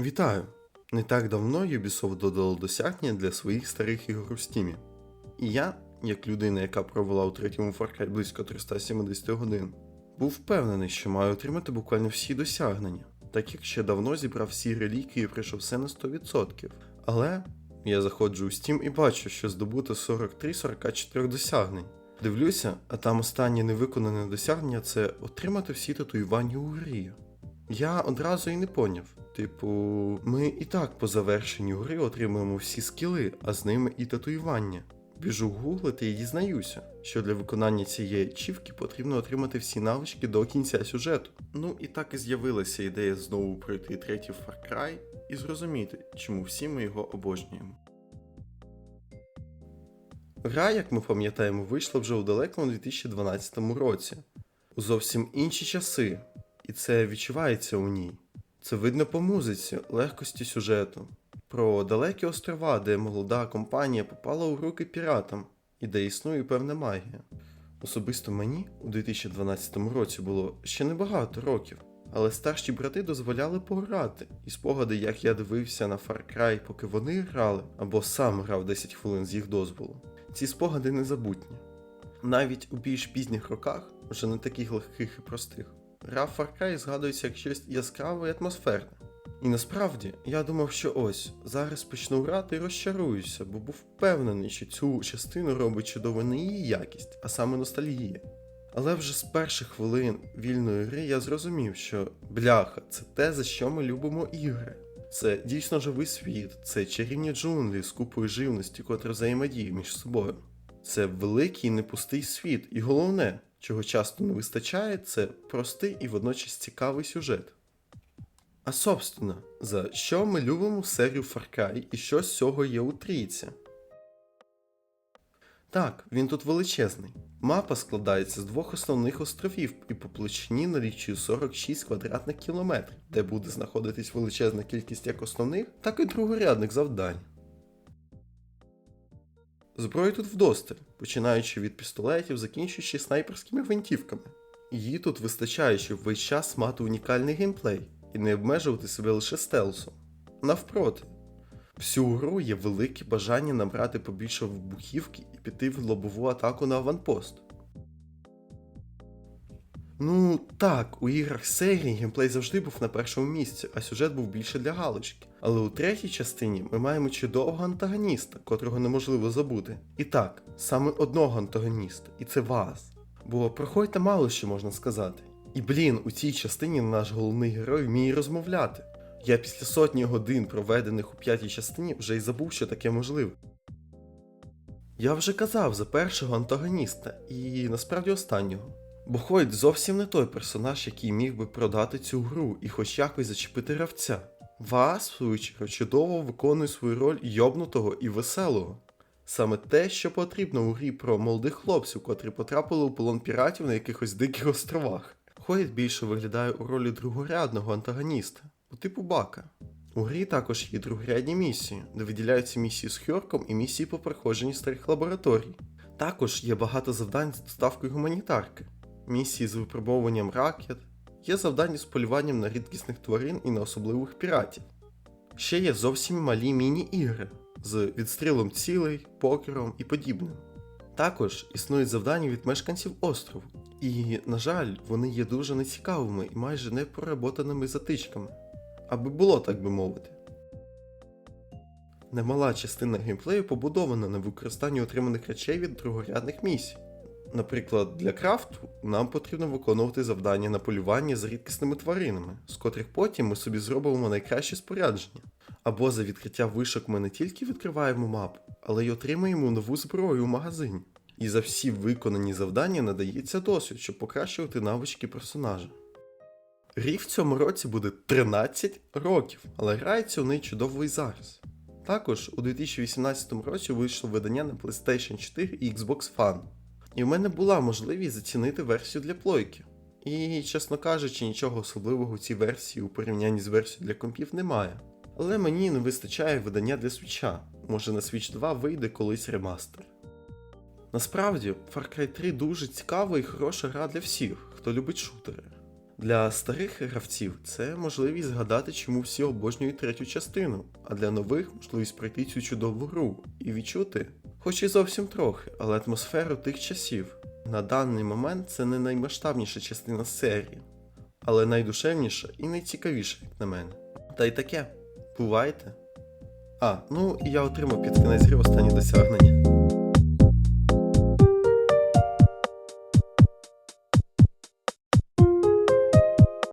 Вітаю! Не так давно Ubisoft додало досягнення для своїх старих ігор у Steam. І я, як людина, яка провела у третьому Far Cry близько 370 годин, був впевнений, що маю отримати буквально всі досягнення, так як ще давно зібрав всі реліквії і пройшов все на 100%. Але я заходжу у Steam і бачу, що здобуто 43-44 досягнень. Дивлюся, а там останнє невиконане досягнення це отримати всі татуювання у грі. Я одразу і не поняв. Типу, ми і так по завершенню гри отримуємо всі скіли, а з ними і татуювання. Біжу гуглити і дізнаюся, що для виконання цієї ачівки потрібно отримати всі навички до кінця сюжету. Ну і так і з'явилася ідея знову пройти третій Far Cry і зрозуміти, чому всі ми його обожнюємо. Гра, як ми пам'ятаємо, вийшла вже у далекому 2012 році. У зовсім інші часи, і це відчувається у ній. Це видно по музиці, легкості сюжету, про далекі острова, де молода компанія попала у руки піратам, і де існує певна магія. Особисто мені у 2012 році було ще небагато років, але старші брати дозволяли пограти, і спогади, як я дивився на Far Cry, поки вони грали, або сам грав 10 хвилин з їх дозволу. Ці спогади незабутні. Навіть у більш пізніх роках, вже не таких легких і простих, гра Far Cry згадується як щось яскраве і атмосферне. І насправді я думав, що ось зараз почну грати і розчаруюся, бо був впевнений, що цю частину робить чудово не її якість, а саме ностальгія. Але вже з перших хвилин вільної гри я зрозумів, що бляха, це те, за що ми любимо ігри. Це дійсно живий світ, це чарівні джунглі з купою живності, котра взаємодіє між собою. Це великий непустий світ, і головне, чого часто не вистачає, це простий і водночас цікавий сюжет. А собственно, за що ми любимо серію Far Cry і що з цього є у трійці? Так, він тут величезний. Мапа складається з двох основних островів і по площині налічує 46 квадратних кілометрів, де буде знаходитись величезна кількість як основних, так і другорядних завдань. Зброї тут вдосталь, починаючи від пістолетів, закінчуючи снайперськими гвинтівками. Її тут вистачає, щоб весь час мати унікальний геймплей і не обмежувати себе лише стелсом. Навпроти, всю гру є велике бажання набрати побільше вибухівки і піти в лобову атаку на аванпост. Ну так, у іграх серії геймплей завжди був на першому місці, а сюжет був більше для галочки. Але у третій частині ми маємо чудового антагоніста, котрого неможливо забути. І так, саме одного антагоніста, і це вас. Бо проходьте мало що можна сказати. І блін, у цій частині наш головний герой вміє розмовляти. Я після сотні годин, проведених у п'ятій частині, вже й забув, що таке можливо. Я вже казав за першого антагоніста, і насправді останнього. Бо Хойд зовсім не той персонаж, який міг би продати цю гру і хоч якось зачепити гравця. Вас, в свою чергу, чудово виконує свою роль йобнутого і веселого. Саме те, що потрібно у грі про молодих хлопців, котрі потрапили у полон піратів на якихось диких островах. Хойд більше виглядає у ролі другорядного антагоніста, по типу Бака. У грі також є другорядні місії, де виділяються місії з Хьорком і місії по проходженні старих лабораторій. Також є багато завдань з доставкою гуманітарки, місії з випробовуванням ракет, є завдання з полюванням на рідкісних тварин і на особливих піратів. Ще є зовсім малі міні-ігри з відстрілом цілей, покером і подібним. Також існують завдання від мешканців острову, і, на жаль, вони є дуже нецікавими і майже не проработаними затичками, аби було так би мовити. Немала частина геймплею побудована на використанні отриманих речей від другорядних місій. Наприклад, для крафту нам потрібно виконувати завдання на полювання за рідкісними тваринами, з котрих потім ми собі зробимо найкраще спорядження. Або за відкриття вишок ми не тільки відкриваємо мапу, але й отримаємо нову зброю у магазині. І за всі виконані завдання надається досвід, щоб покращувати навички персонажа. Грі в цьому році буде 13 років, але грається у неї чудово і зараз. Також у 2018 році вийшло видання на PlayStation 4 і Xbox One. І в мене була можливість зацінити версію для плойки. І, чесно кажучи, нічого особливого у цій версії у порівнянні з версією для компів немає. Але мені не вистачає видання для свіча. Може на Switch 2 вийде колись ремастер. Насправді, Far Cry 3 дуже цікава і хороша гра для всіх, хто любить шутери. Для старих гравців це можливість згадати, чому всі обожнюють третю частину, а для нових можливість пройти цю чудову гру і відчути, хоч і зовсім трохи, але атмосферу тих часів. На даний момент це не наймасштабніша частина серії, але найдушевніша і найцікавіша, як на мене. Та й таке. Бувайте. А, ну і я отримав під кінець останні досягнення.